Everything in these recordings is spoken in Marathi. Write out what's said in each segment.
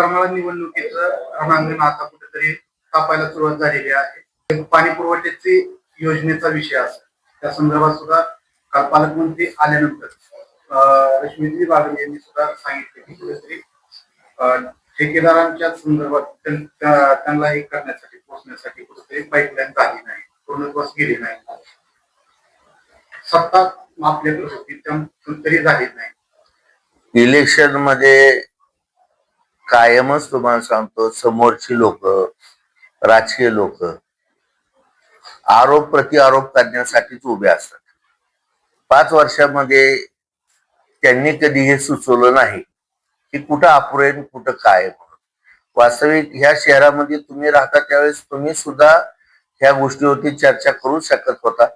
करमाळा निवडणुकीचं रणांगण आता कुठेतरी तापायला सुरुवात झालेली आहे. पाणी पुरवठ्याची योजनेचा विषय असेल. त्या संदर्भात सुद्धा काल पालकमंत्री आल्यानंतर अं, रश्मीजी बागडे यांनी सुद्धा सांगितले की कुठेतरी ठेकेदारांच्या संदर्भात त्यांना हे करण्यासाठी पोहोचण्यासाठी कुठेतरी पाईपलाईन झाली नाही. पूर्णत्वास गेली नाही. सत्ता आपल्याकडे होती त्या तरी झाली नाही. इलेक्शनमध्ये कायमच तुम्हाला सांगतो समोरची लोक राजकीय लोक आरोप प्रतिआरोप करण्यासाठीच उभे असतात. पाच वर्षामध्ये त्यांनी कधी हे सुचवलं नाही की कुठं अपुरेन कुठं काय म्हणून वास्तविक ह्या शहरामध्ये तुम्ही राहता त्यावेळेस तुम्ही सुद्धा ह्या गोष्टीवरती चर्चा करू शकत होता.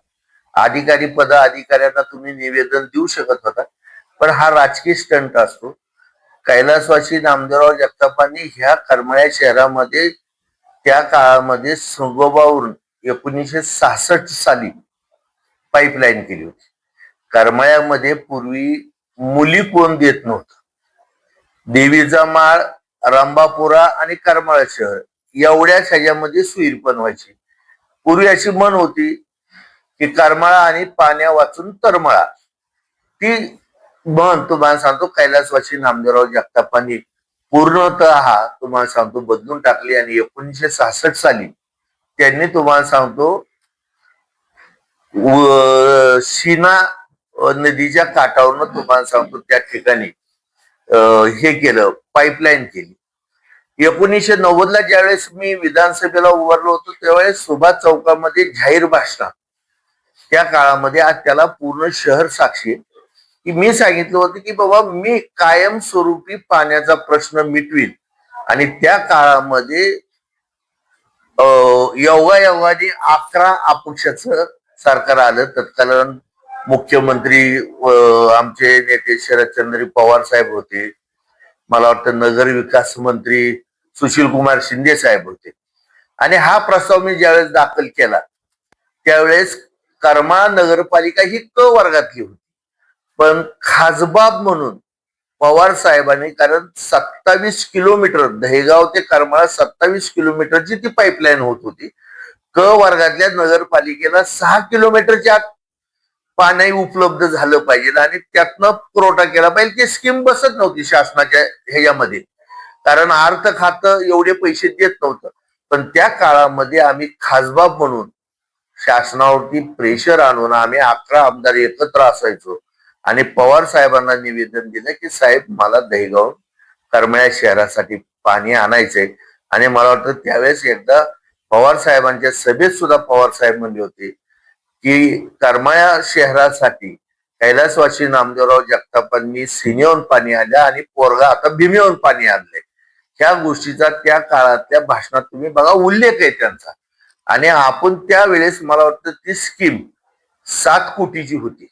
अधिकारी पद अधिकाऱ्यांना तुम्ही निवेदन देऊ शकत होता. पण हा राजकीय स्टंट असतो. कैलासवासी नामदेवराव जगतापांनी ह्या करमाळ्या शहरामध्ये त्या काळामध्ये संगोबावरून एकोणीसशे सहासष्ट साली पाईपलाईन केली होती. करमाळ्यामध्ये पूर्वी मुली कोण देत नव्हतं? देवीचा माळ रांबापुरा आणि करमाळा शहर एवढ्याच ह्याच्यामध्ये सुईर पण व्हायची. पूर्वी अशी म्हण होती की करमाळा आणि पाण्या वाचून तरमळा. ती मग तुम्हाला सांगतो कैलासवासी नामदेवराव जगतापांनी पूर्णतः तुम्हाला सांगतो बदलून टाकली आणि एकोणीसशे सहासष्ट साली त्यांनी तुम्हाला सांगतो सीना नदीच्या काठावरनं तुम्हाला सांगतो त्या ठिकाणी हे केलं पाईपलाईन केली. एकोणीसशे नव्वदला ज्यावेळेस मी विधानसभेला उभारलो होतो त्यावेळेस सुभाष चौकामध्ये जाहीर भाषण. त्या काळामध्ये आज त्याला पूर्ण शहर साक्षी आहे. की मी सांगितलं होतं की बाबा मी कायमस्वरूपी पाण्याचा प्रश्न मिटवीन. आणि त्या काळामध्ये अं, योगा योगाने अकरा अपक्षाचं सरकार आलं. तत्कालीन मुख्यमंत्री आमचे नेते शरदचंद्र पवार साहेब होते. मला वाटतं नगर विकास मंत्री सुशील कुमार शिंदे साहेब होते. आणि हा प्रस्ताव मी ज्यावेळेस दाखल केला त्यावेळेस कर्मा नगरपालिका ही क वर्गातली होती. पण खासबाब म्हणून पवार साहेबांनी कारण सत्तावीस किलोमीटर दहेगाव ते करमाळा सत्तावीस किलोमीटरची ती पाईपलाईन होत होती. क वर्गातल्या नगरपालिकेला सहा किलोमीटरच्या आत पाणी उपलब्ध झालं पाहिजे आणि त्यातनं पुरवठा केला पाहिजे. ती स्कीम बसत नव्हती शासनाच्या ह्याच्यामध्ये. कारण अर्थ खातं एवढे पैसे देत नव्हतं. पण त्या काळामध्ये आम्ही खासबाब म्हणून शासनावरती प्रेशर आणून आम्ही अकरा आमदार एकत्र असायचो. आणि पवार साहेबांना निवेदन दिलं की साहेब मला दहीगाव करमळ्या शहरासाठी पाणी आणायचंय. आणि मला वाटतं त्यावेळेस एकदा पवार साहेबांच्या सभेत सुद्धा पवार साहेब म्हणले होते की करमाळ्या शहरासाठी कैलासवासी नामदेवराव जगतापांनी सिनेहून पाणी आल्या आणि पोरगा आता भीमेहून पाणी आणले ह्या गोष्टीचा त्या काळातल्या भाषणात तुम्ही बघा उल्लेख आहे त्यांचा. आणि आपण त्यावेळेस मला वाटतं ती स्कीम सात कोटीची होती.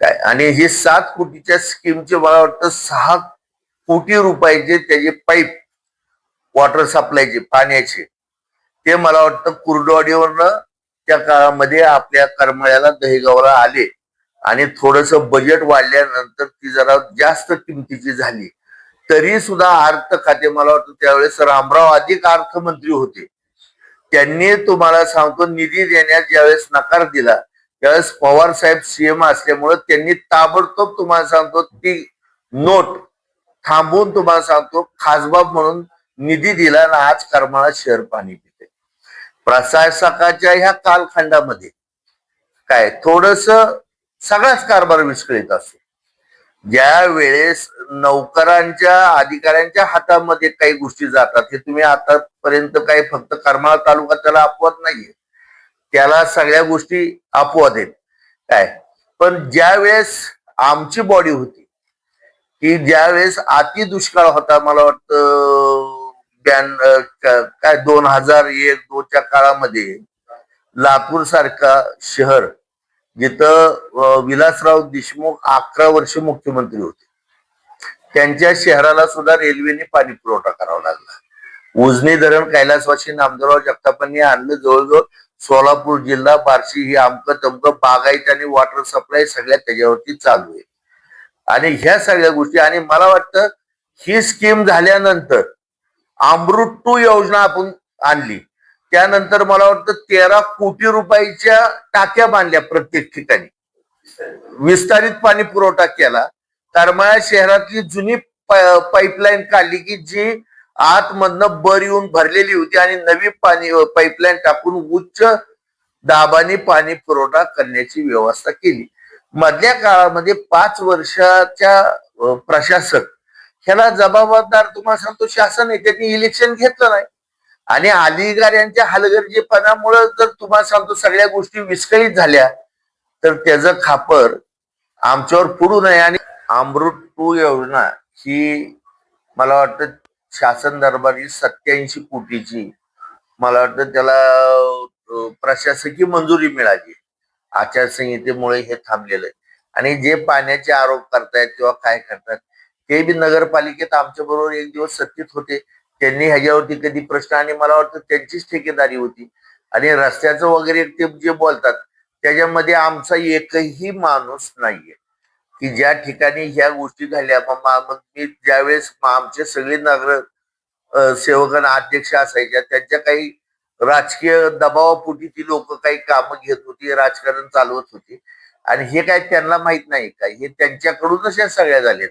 काय? आणि हे सात कोटीच्या स्कीमचे मला वाटतं सहा कोटी रुपयाचे त्याचे पाईप वॉटर सप्लायचे पाण्याचे. ते मला वाटतं कुर्डवाडीवरनं त्या काळामध्ये आपल्या करमाळ्याला दहेगावला आले. आणि थोडस बजेट वाढल्यानंतर ती जरा जास्त किमतीची झाली. तरी सुद्धा अर्थ खाते मला वाटतं त्यावेळेस रामराव अधिक अर्थमंत्री होते. त्यांनी तुम्हाला सांगतो निधी देण्यास ज्यावेळेस नकार दिला त्यावेळेस पवार साहेब सीएम असल्यामुळे त्यांनी ताबडतोब तुम्हाला सांगतो ती नोट थांबवून तुम्हाला सांगतो खासबाब म्हणून निधी दिला आणि आज करमाळा शहर पाणी पिते. प्रशासकाच्या ह्या कालखंडामध्ये काय थोडस सगळाच कारभार विस्कळीत असतो. ज्या वेळेस नौकरांच्या अधिकाऱ्यांच्या हातामध्ये काही गोष्टी जातात हे तुम्ही आतापर्यंत काही फक्त करमाळा तालुका त्याला अपवाद नाहीये. त्याला सगळ्या गोष्टी अपवाद आहेत. काय? पण ज्या वेळेस आमची बॉडी होती की ज्या वेळेस अति दुष्काळ होता मला वाटतं ब्याण्णव काय दोन हजार एक दोनच्या काळामध्ये लातूर सारखा शहर जिथं विलासराव देशमुख अकरा वर्ष मुख्यमंत्री होते. त्यांच्या शहराला सुद्धा रेल्वेने पाणी पुरवठा करावा लागला. उजनी धरण कैलासवाशी नामदेवराव जगतापांनी आणलं जवळजवळ सोलापूर जिल्हा बार्शी ही आमकं तमकं बागायत आणि वॉटर सप्लाय सगळ्या त्याच्यावरती चालू आहे. आणि ह्या सगळ्या गोष्टी आणि मला वाटतं ही स्कीम झाल्यानंतर अमृत टू योजना आपण आणली. त्यानंतर मला वाटतं तेरा कोटी रुपयाच्या टाक्या बांधल्या प्रत्येक ठिकाणी. विस्तारित पाणी पुरवठा केला. करमाळा शहरातली जुनी पाईपलाईन काढली की जी आतमधनं बर येऊन भरलेली होती आणि नवी पाणी पाईपलाईन टाकून उच्च दाबाने पाणी पुरवठा करण्याची व्यवस्था केली. मधल्या काळामध्ये पाच वर्षाच्या प्रशासक ह्याला जबाबदार तुम्हाला सांगतो शासन आहे त्यांनी इलेक्शन घेतलं नाही. आणि अलिगार यांच्या हलगर्जीपणामुळे जर तुम्हाला सांगतो सगळ्या गोष्टी विस्कळीत झाल्या तर त्याचं खापर आमच्यावर पडू नये आणि अमृत टू योजना ही मला वाटतं शासन दरबारी सत्याऐंशी कोटीची. मला वाटतं त्याला प्रशासकीय मंजुरी मिळाली. आचारसंहितेमुळे हे थांबलेलं आहे. आणि जे पाण्याचे आरोप करतायत किंवा काय करतात ते बी नगरपालिकेत आमच्या बरोबर एक दिवस सत्तेत होते. त्यांनी ह्याच्यावरती कधी प्रश्न आणि मला वाटतं त्यांचीच ठेकेदारी होती. आणि रस्त्याचं वगैरे ते जे बोलतात त्याच्यामध्ये आमचा एकही माणूस नाहीये. की ज्या ठिकाणी ह्या गोष्टी झाल्या मग मग मी ज्यावेळेस आमचे सगळे नगर सेवकांना अध्यक्ष असायच्या त्यांच्या काही राजकीय दबावापोटी ती लोक काही कामं घेत होती राजकारण चालवत होती. आणि हे काय त्यांना माहीत नाही का? हे त्यांच्याकडूनच या सगळ्या झाल्यात.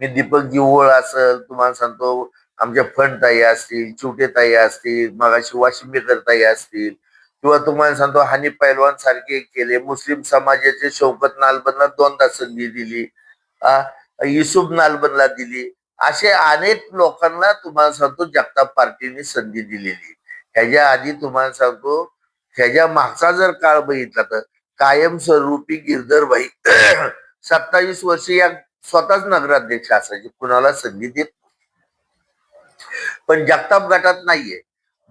मी दीपक जिवळ असेल तुम्हाला सांगतो आमच्या फंड ताई असतील छोटे ताई असतील मगाशी वाशिंबेकर ताई असतील किंवा तुम्हाला सांगतो हानी पैलवान सारखे केले मुस्लिम समाजाचे शौकत नालबनला दोनदा संधी दिली आ, युसुफ नालबनला दिली असे अनेक लोकांना तुम्हाला सांगतो जगताप पार्टीने संधी दिलेली. ह्याच्या आधी तुम्हाला सांगतो ह्याच्या मागचा जर काळ बघितला तर कायमस्वरूपी गिरधरबाई सत्तावीस वर्ष या स्वतःच नगराध्यक्ष असायचे कुणाला संधी देत पण जगताप गटात नाहीये.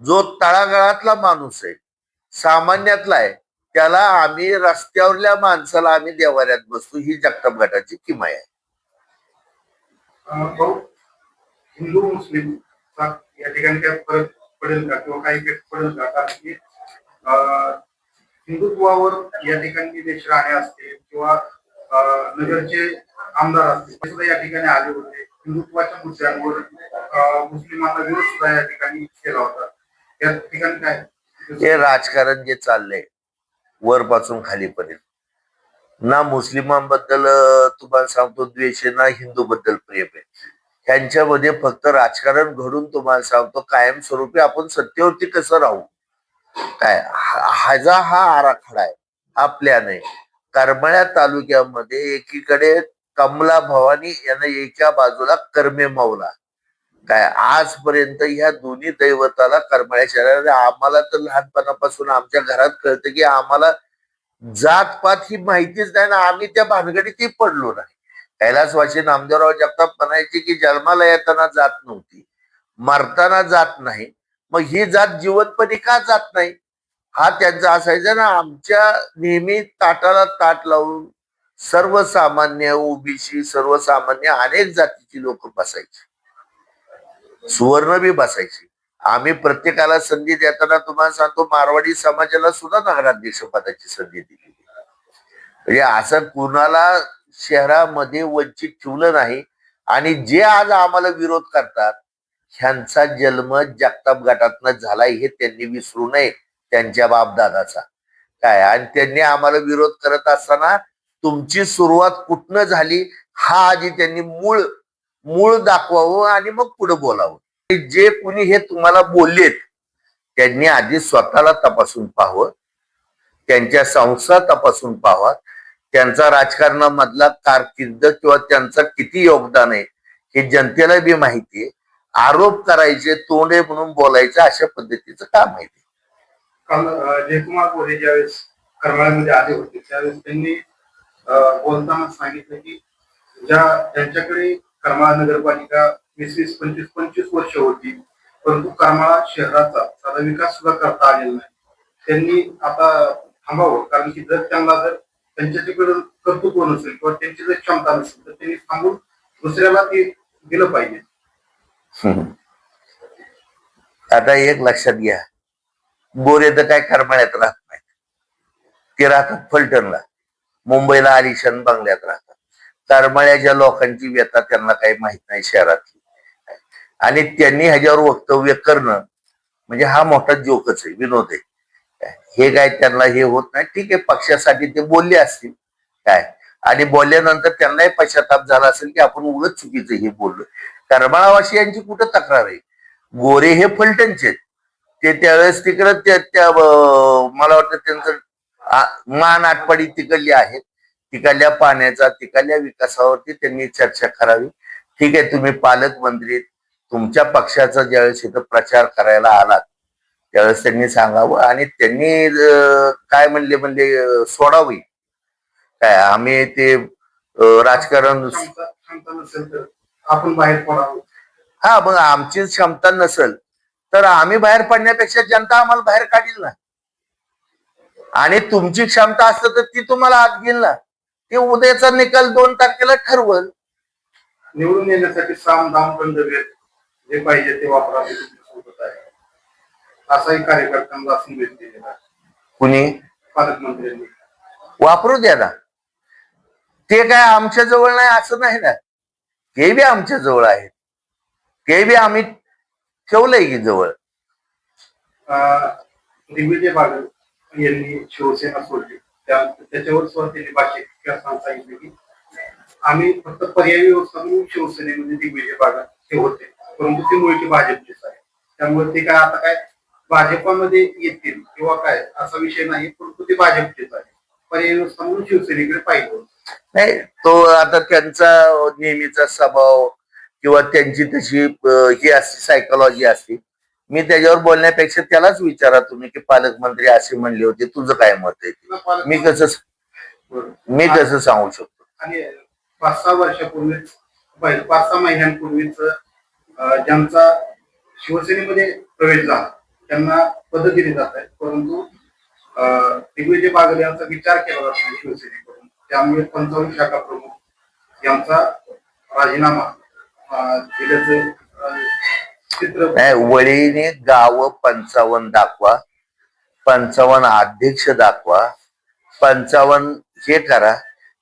जो तळागाळातला माणूस आहे सामान्यातला आहे. त्याला आम्ही रस्त्यावरल्या माणसाला आम्ही देवाऱ्यात बसतो ही जगताप गटाची किमाय आहे. भाऊ हिंदू मुस्लिम या ठिकाणी काय फरक पडेल का किंवा काही पडेल का? कारण की अं, हिंदुत्वावर या ठिकाणी देश राणे असतील किंवा नगरचे आमदार असतील सुद्धा या ठिकाणी आले होते. हिंदुत्वाच्या मुद्द्यांवर मुस्लिमांना विरोध सुद्धा या ठिकाणी केला होता. या ठिकाणी काय? हे राजकारण जे चाललंय वरपासून खालीपर्यंत. ना मुस्लिमांबद्दल तुम्हाला सांगतो द्वेष आहे ना हिंदू बद्दल प्रेम आहे. त्यांच्यामध्ये फक्त राजकारण घडून तुम्हाला सांगतो कायमस्वरूपी आपण सत्तेवरती कसं राहू? काय हाजा हा आराखडा आहे आपल्या नाही करमळ्या तालुक्यामध्ये एकीकडे कमला भवानी यानं एका बाजूला कर्मे मावला. काय आजपर्यंत ह्या दोन्ही दैवताला करमळ्या शहरात आम्हाला तर लहानपणापासून आमच्या घरात कळतं की आम्हाला जातपात ही माहितीच नाही ना आम्ही त्या भानगडीतही पडलो नाही. कैलासवासी नामदेवराव जगताप म्हणायचे की जन्माला येताना जात नव्हती. मरताना जात नाही. मग ही जात जीवनपणी का जात नाही? हा त्यांचा असायचा ना आमच्या नेहमी ताटाला ताट लावून सर्वसामान्य ओबीसी सर्वसामान्य अनेक जातीची लोक बसायची. सुवर्ण बी बसायची. आम्ही प्रत्येकाला संधी देताना तुम्हाला सांगतो मारवाडी समाजाला सुद्धा नगराध्यक्ष पदाची संधी दिली. म्हणजे असं कुणाला शहरामध्ये वंचित ठेवलं नाही आणि जे आज आम्हाला विरोध करतात ह्यांचा जन्म जगताप गटातनं झालाय हे त्यांनी विसरू नये त्यांच्या बापदादाचा काय? आणि त्यांनी आम्हाला विरोध करत असताना तुमची सुरुवात कुठनं झाली? हा आधी त्यांनी मूळ मूळ दाखवावं आणि मग पुढे बोलावं जे कुणी हे तुम्हाला बोललेत त्यांनी आधी स्वतःला तपासून पाहावं त्यांच्या संस्था तपासून पाहावा त्यांचा राजकारणामधला कारकिर्द किंवा त्यांचं किती योगदान आहे हे जनतेला बी माहिती आहे आरोप करायचे तोंडे म्हणून बोलायचं अशा पद्धतीचं काम आहे ते. जयकुमार गोरे ज्यावेळेस करमाळ्यामध्ये आले होते त्यावेळेस त्यांनी बोलताना सांगितलं की ज्या त्यांच्याकडे करमाळा नगरपालिका वीस वीस पंचवीस पंचवीस वर्ष होती. परंतु करमाळा शहराचा साधा विकास सुद्धा करता आलेला नाही. त्यांनी आता थांबावं. कारण की जर त्यांना जर त्यांच्या तिकडे कर्तृत्व नसेल किंवा त्यांची जर क्षमता नसेल तर त्यांनी थांबून दुसऱ्याला ते दिलं पाहिजे. आता एक लक्षात घ्या. गोरे तर काय करमाळ्यात राहत नाही ते राहतात फलटणला. मुंबईला आलिशान बंगल्यात राहतात. करमाळ्याच्या लोकांची व्यथा त्यांना काही माहीत नाही शहरातली. आणि त्यांनी ह्याच्यावर वक्तव्य करणं म्हणजे हा मोठा जोकच आहे विनोद आहे. हे काय त्यांना हे होत नाही. ठीक आहे पक्षासाठी ते बोलले असतील. काय? आणि बोलल्यानंतर त्यांनाही पश्चाताप झाला असेल की आपण उलट चुकीचं हे बोललो. करमाळावाशी यांची कुठं तक्रार आहे? गोरे हे फलटणचे आहेत. ते त्यावेळेस तिकडं त्या मला वाटतं त्यांचं मान आटपाडी तिकडली आहेत. तिकडल्या पाण्याचा तिकडल्या विकासावरती त्यांनी चर्चा करावी. ठीक आहे तुम्ही पालकमंत्री तुमच्या पक्षाचा ज्यावेळेस इथं प्रचार करायला आलात त्यावेळेस त्यांनी सांगावं आणि त्यांनी काय म्हणले म्हणजे सोडावी. काय आम्ही ते राजकारण आपण बाहेर पडावं. हा मग आमची क्षमता नसेल तर आम्ही बाहेर पडण्यापेक्षा जनता आम्हाला बाहेर काढील ना. आणि तुमची क्षमता असतं तर ती तुम्हाला आत घेईल ना. ते उद्याचा निकाल दोन तारखेला ठरवल. निवडून येण्यासाठी साम दाम जे पाहिजे ते वापरावे तुमच्यासोबत आहे. असाही कार्यकर्त्यांना संदेश दिलेला कुणी? पालकमंत्र्यांनी. वापरू द्या ना. ते काय आमच्या जवळ नाही असं नाही ना. ते बी आमच्या जवळ आहेत. ते बी आम्ही ठेवलंय की जवळ. अं, दिग्विजय बागल यांनी शिवसेना सोडली. त्याच्यावर सुद्धा भाषेत भाषिक सांगितले की आम्ही फक्त पर्यायी व्यवस्था म्हणून शिवसेनेमध्ये दिग्विजय बागा हे होते. परंतु ते मुळचे भाजपचेच आहे. त्यामुळे ते काय आता काय भाजपामध्ये येतील किंवा काय असा विषय नाही परंतु ते भाजपचेच आहे. पर्यायी व्यवस्था म्हणून शिवसेनेकडे पाहिजे नाही तो आता त्यांचा नेहमीचा स्वभाव किंवा त्यांची तशी ही असते सायकोलॉजी असते. मी त्याच्यावर बोलण्यापेक्षा त्यालाच विचारा तुम्ही की पालकमंत्री असे म्हणले होते. तुझं काय मत आहे मी कसं. मी कसं सांगू शकतो? आणि पाच सहा वर्षापूर्वीच पहिले पाच सहा महिन्यांपूर्वीच ज्यांचा शिवसेनेमध्ये प्रवेश झाला त्यांना पद दिली जात आहे परंतु दिग्विजय बागल यांचा विचार केला जात नाही शिवसेनेकडून. त्यामुळे पंचावन्न शाखा प्रमुख यांचा राजीनामा दिल्याचं नाही वळीने गाव पंचावन्न दाखवा. पंचावन्न अध्यक्ष दाखवा. पंचावन्न हे करा.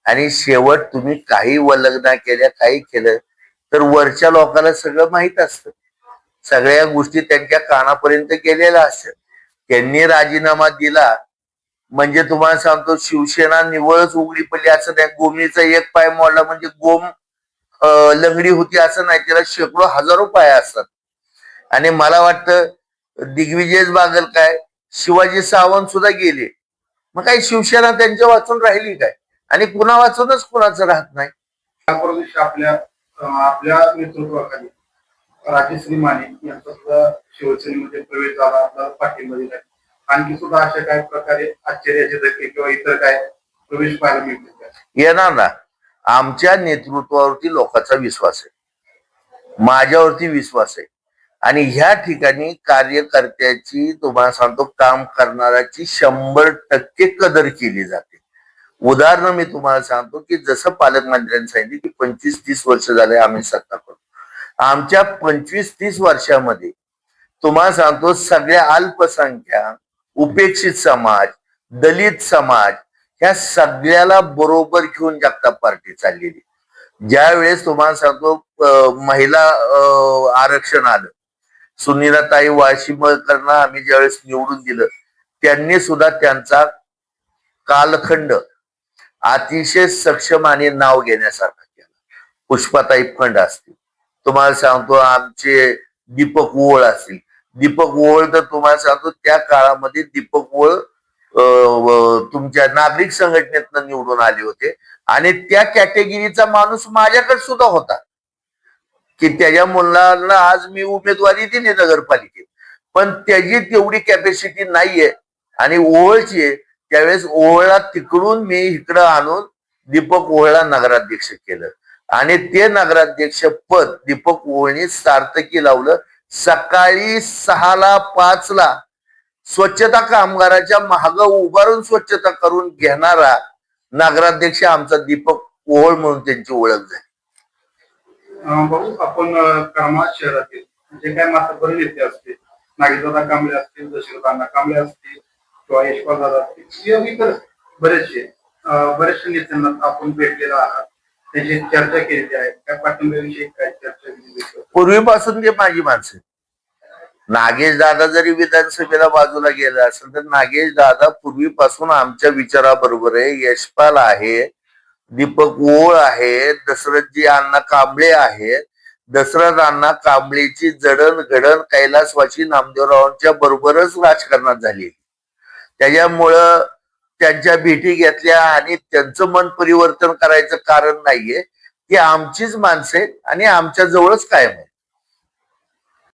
आणि शेवट तुम्ही काही वल्लग्ना केल्या काही केलं तर वरच्या लोकांना सगळं माहीत असतं. सगळ्या गोष्टी त्यांच्या कानापर्यंत गेलेल्या असतात. त्यांनी राजीनामा दिला म्हणजे तुम्हाला सांगतो शिवसेना निवळच उघडी पडली असं त्या गोमीचा एक पाय मोडला म्हणजे गोम लंगडी होती असं नाही. त्याला शेकडो हजारो पाय असतात. आणि मला वाटतं दिग्विजय बागल काय शिवाजी सावंत सुद्धा गेले. मग काही शिवसेना त्यांच्या वाचून राहिली काय? आणि कुणा वाचूनच कुणाचं राहत नाही? आपल्या आपल्या नेतृत्वाखाली राजश्री माने यांचा सुद्धा शिवसेनेमध्ये प्रवेश झाला आपला पाठिंबा दिला आणखी सुद्धा अशा काही प्रकारे आश्चर्याचे धक्के किंवा इतर काय प्रवेश पाहायला मिळतील? येणार ना. आमच्या नेतृत्वावरती लोकांचा विश्वास आहे. माझ्यावरती विश्वास आहे. आणि ह्या ठिकाणी कार्यकर्त्याची तुम्हाला सांगतो काम करणाऱ्याची शंभर टक्के कदर केली जाते. उदाहरण मी तुम्हाला सांगतो की जसं पालकमंत्र्यांनी सांगितले की पंचवीस तीस वर्ष झाले आम्ही सत्ता करतो आमच्या पंचवीस तीस वर्षामध्ये तुम्हाला सांगतो सगळ्या अल्पसंख्या उपेक्षित समाज दलित समाज ह्या सगळ्याला बरोबर घेऊन जगताप पार्टी चाललेली. ज्या वेळेस तुम्हाला सांगतो महिला आरक्षण आलं सुनीलाताई वाशिमकरना आम्ही ज्यावेळेस निवडून दिलं त्यांनी सुद्धा त्यांचा कालखंड अतिशय सक्षम आणि नाव घेण्यासारखा केला. पुष्पाताई फंड असतील. तुम्हाला सांगतो आमचे दीपक ओळ असतील. दीपक ओळ तर तुम्हाला सांगतो त्या काळामध्ये दीपक ओळ तुमच्या नागरिक संघटनेतनं निवडून आले होते. आणि त्या कॅटेगरीचा माणूस माझ्याकडे सुद्धा होता. की त्याच्या मुलांना आज मी उमेदवारी दिली नगरपालिकेत. पण त्याची तेवढी कॅपॅसिटी नाहीये आणि ओहळची आहे. त्यावेळेस ओहळा तिकडून मी इकडं आणून दीपक ओहळा नगराध्यक्ष केलं. आणि ते नगराध्यक्ष पद दीपक ओहळणी सार्थकी लावलं. सकाळी सहाला पाचला स्वच्छता कामगाराच्या महाग उभारून स्वच्छता करून घेणारा नगराध्यक्ष आमचा दीपक ओहळ म्हणून त्यांची ओळख झाली. भाऊ आपण अं, शहरातील जे काय मात्र नेते असतील नागेशदादा कांबळे असतील दशरथांना कांबळे असतील किंवा यशपाल दादा असतील किंवा इतर बरेचसे बरेचशे नेत्यांना आपण भेटलेला आहात. त्याची चर्चा केलेली आहे. त्या पाठिंब्याविषयी काय चर्चा पूर्वीपासून ते माझी माणसं नागेश दादा जरी विधानसभेला बाजूला गेला असेल तर नागेश दादा पूर्वीपासून आमच्या विचाराबरोबर आहे. यशपाल आहे. दीपक ओळ आहे दशरथजी अण्णा कांबळे आहेत दशरथ अण्णा कांबळेची जडण घडण कैलासवाशी नामदेवरावांच्या बरोबरच राजकारणात झाली. त्याच्यामुळं त्यांच्या भेटी घेतल्या आणि त्यांचं मन परिवर्तन करायचं कारण नाहीये. ती आमचीच माणसे आणि आमच्या जवळच कायम आहे